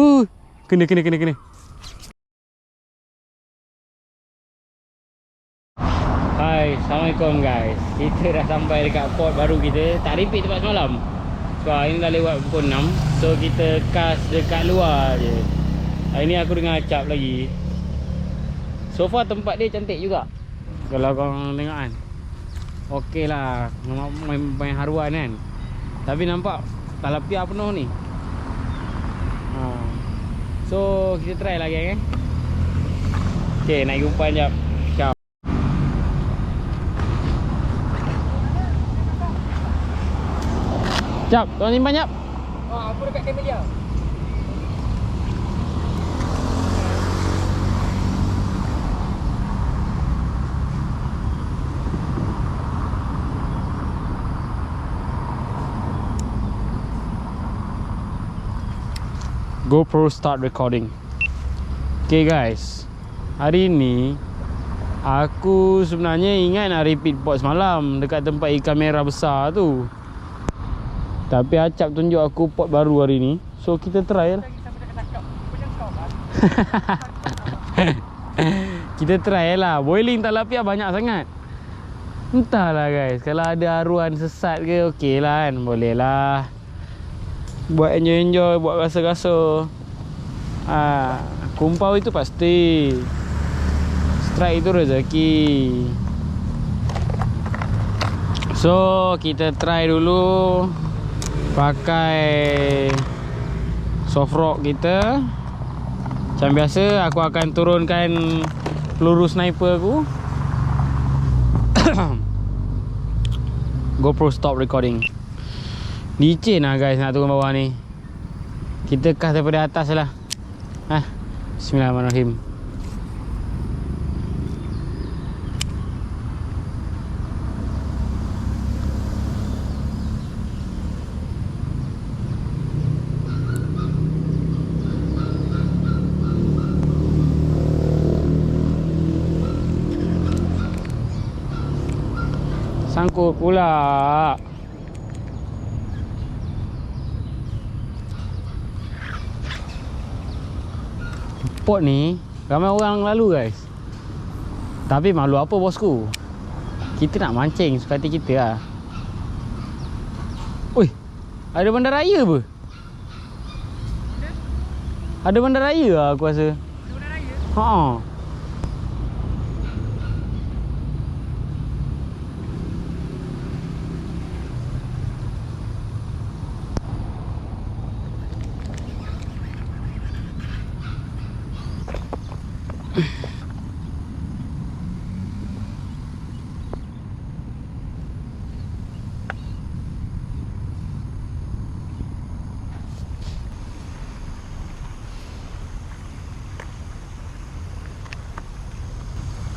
Uh, kena kena kena kena. Hai, Assalamualaikum guys. Kita dah sampai dekat port baru kita. Tak repeat tempat semalam. So, hari ni dah lewat pukul 6. So, kita cast dekat luar je. Hari ni aku dengan Acap lagi. So far tempat dia cantik juga. Kalau korang tengok kan. Okey lah. Main, main haruan kan. Tapi nampak talapia penuh ni. Ha. So, kita try lagi kan. Okay, naik umpan jap. Ciao. Jap, tuan simpan jap. Ah, aku dekat kamera dia. GoPro start recording. Okay guys. Hari ni aku sebenarnya ingat nak repeat pot semalam dekat tempat ikan merah besar tu. Tapi Acap tunjuk aku pot baru hari ni. So kita try lah. Kita try lah. Boiling talapia banyak sangat. Entahlah guys. Kalau ada aruan sesat ke okey lah kan. Boleh lah. Buat enjoy-enjoy. Buat rasa-rasa. Ha, kumpau itu pasti. Strike itu rezeki. So, kita try dulu. Pakai soft rock kita. Macam biasa aku akan turunkan peluru sniper aku. GoPro stop recording. Licin lah guys nak turun bawah ni. Kita cast daripada atas lah. Ha. Bismillahirrahmanirrahim. Sangkut pula. Port ni ramai orang lalu guys. Tapi malu apa bosku? Kita nak mancing suka hati kita lah. Oi, ada bandar raya apa? Ada bandar raya lah aku rasa. Dia udah raya.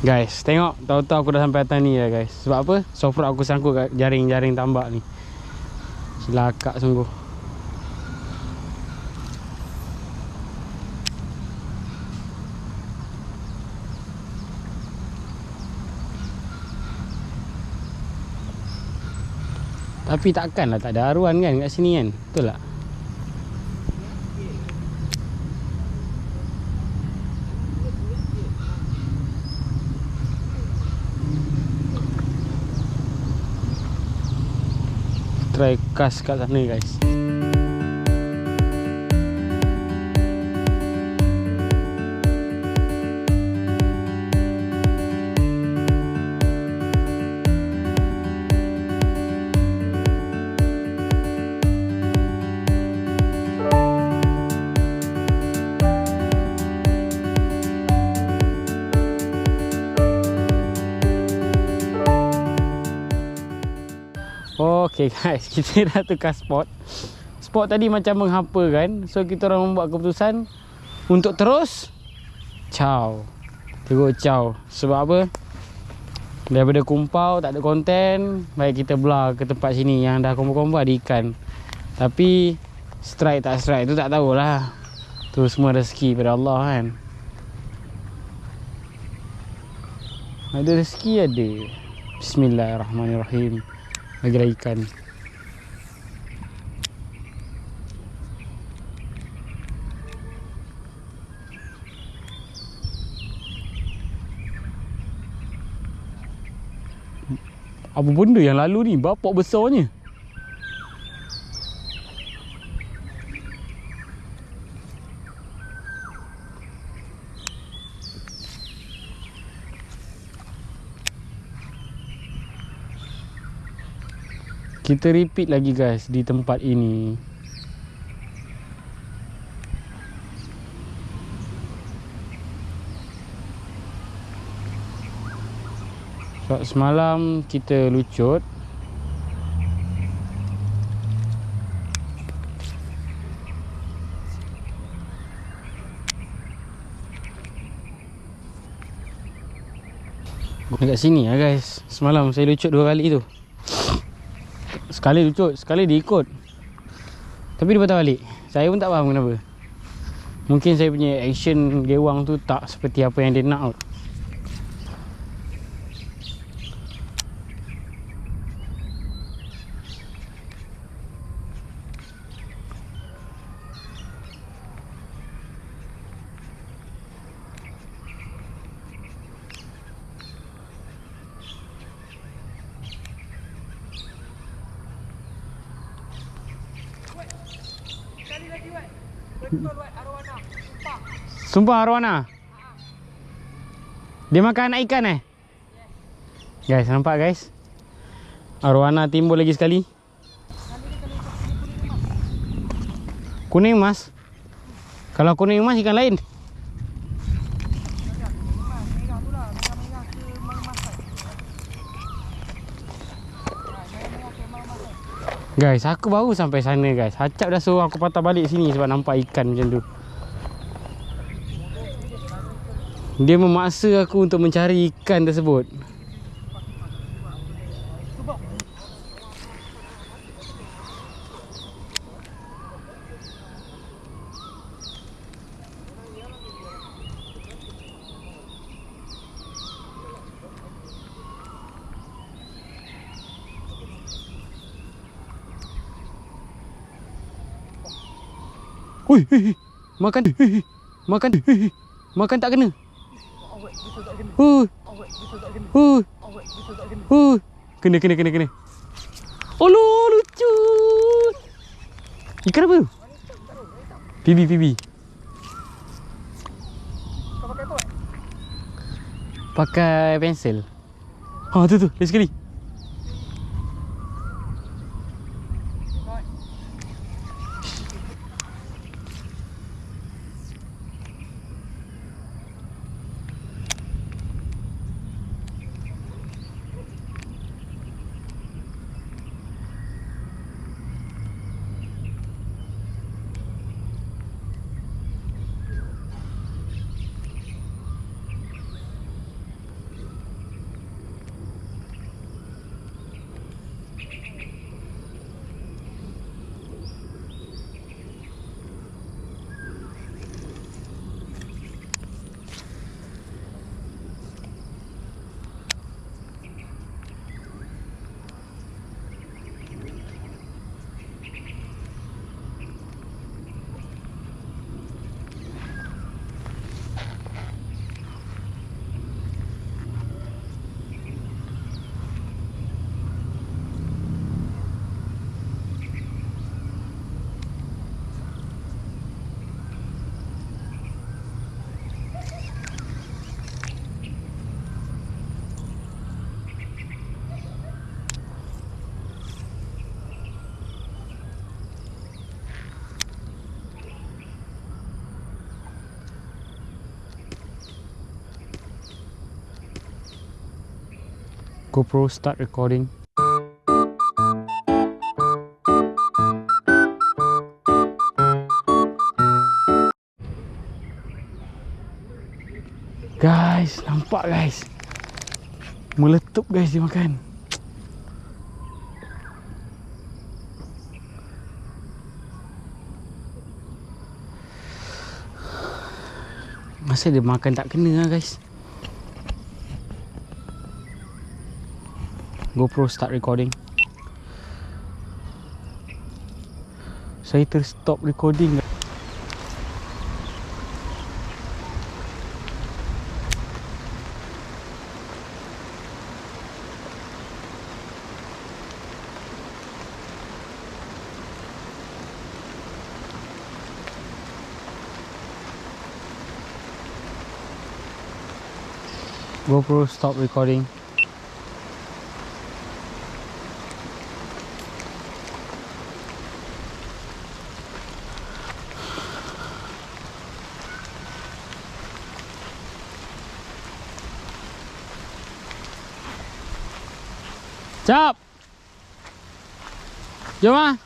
Guys, tengok tahu-tahu aku dah sampai atas ni lah guys. Sebab apa? Soft rock aku sangkut kat jaring-jaring tambak ni. Celakak sungguh. Tapi takkan lah tak ada aruan kan kat sini kan? Betul tak? try cast kat sana guys Okay guys, kita dah tukar spot. Spot tadi macam menghampa kan? So kita orang membuat keputusan Untuk terus Ciao. Terus ciao. Sebab apa? Daripada kumpau tak ada konten Baik kita belah ke tempat sini Yang dah kumpul-kumpul ada ikan. Tapi Strike tak strike tu tak tahulah. Tu semua rezeki pada Allah kan? Ada rezeki ada? Bismillahirrahmanirrahim lagi ikan. Apa benda yang lalu ni? Bapak besarnya. Kita repeat lagi guys di tempat ini. So, semalam kita lucut. Dekat sini lah guys. Semalam saya lucut dua kali tu Sekali lucut, sekali diikut. Tapi dia patah balik. Saya pun tak faham kenapa. Mungkin saya punya action gewang tu tak seperti apa yang dia nak kot Sumpah. Arwana? Dia makan anak ikan eh? Guys nampak guys? Arwana timbul lagi sekali. Kuning emas Kalau kuning emas ikan lain Merah, merah tu lah. Merah-merah ke emas-emas kan. Ha, merah-merah ke emas-emas kan. Guys aku baru sampai sana guys. Hacap dah suruh aku patah balik sini Sebab nampak ikan macam tu. Dia memaksa aku untuk mencari ikan tersebut Hui, hui, hui. Makan hui, hui. Makan hui, hui. Makan tak kena Awet, betul tak kena. Hui, kena. hui, kena. hui. Kena, kena, kena, kena Oh lo, lucu Ikan apa tu? Pibi, pibi? Pakai pensel Ha tu tu, lagi sekali GoPro start recording. Guys, nampak guys? Meletup guys dia makan. Masa dia makan tak kena lah guys GoPro start recording. Saya terstop recording. GoPro stop recording. Jap. Jom ah.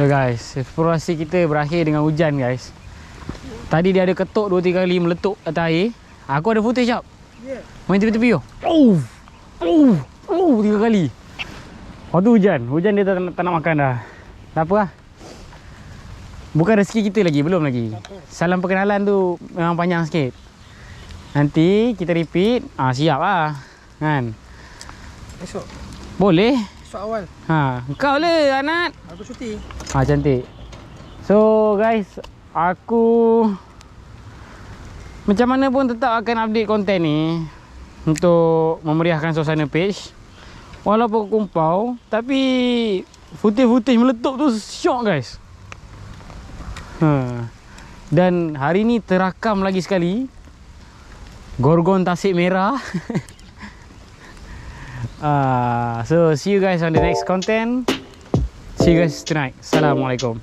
So guys, eksplorasi kita berakhir dengan hujan guys. Tadi dia ada ketuk 2-3 kali meletup atas air. Aku ada footage jap. Ya. Main tepi-tepi tu. Oh. Oh. Oh, tiga kali. Waktu hujan. Hujan dia tak, nak- tak nak makan dah. Tak apa lah. Bukan rezeki kita lagi, belum lagi. Salam perkenalan tu memang panjang sikit. Nanti kita repeat, ah siap lah. Kan? Esok. Boleh. Esok awal. Ha, kau le Anat. Aku cuti. Ha cantik. So guys, aku macam mana pun tetap akan update konten ni untuk memeriahkan suasana page. Walaupun kumpau, tapi footage-footage meletup tu syok guys. Ha. Dan hari ni terakam lagi sekali Gorgon Tasik Merah. Ah, so see you guys on the next content. See you guys tonight. Assalamualaikum.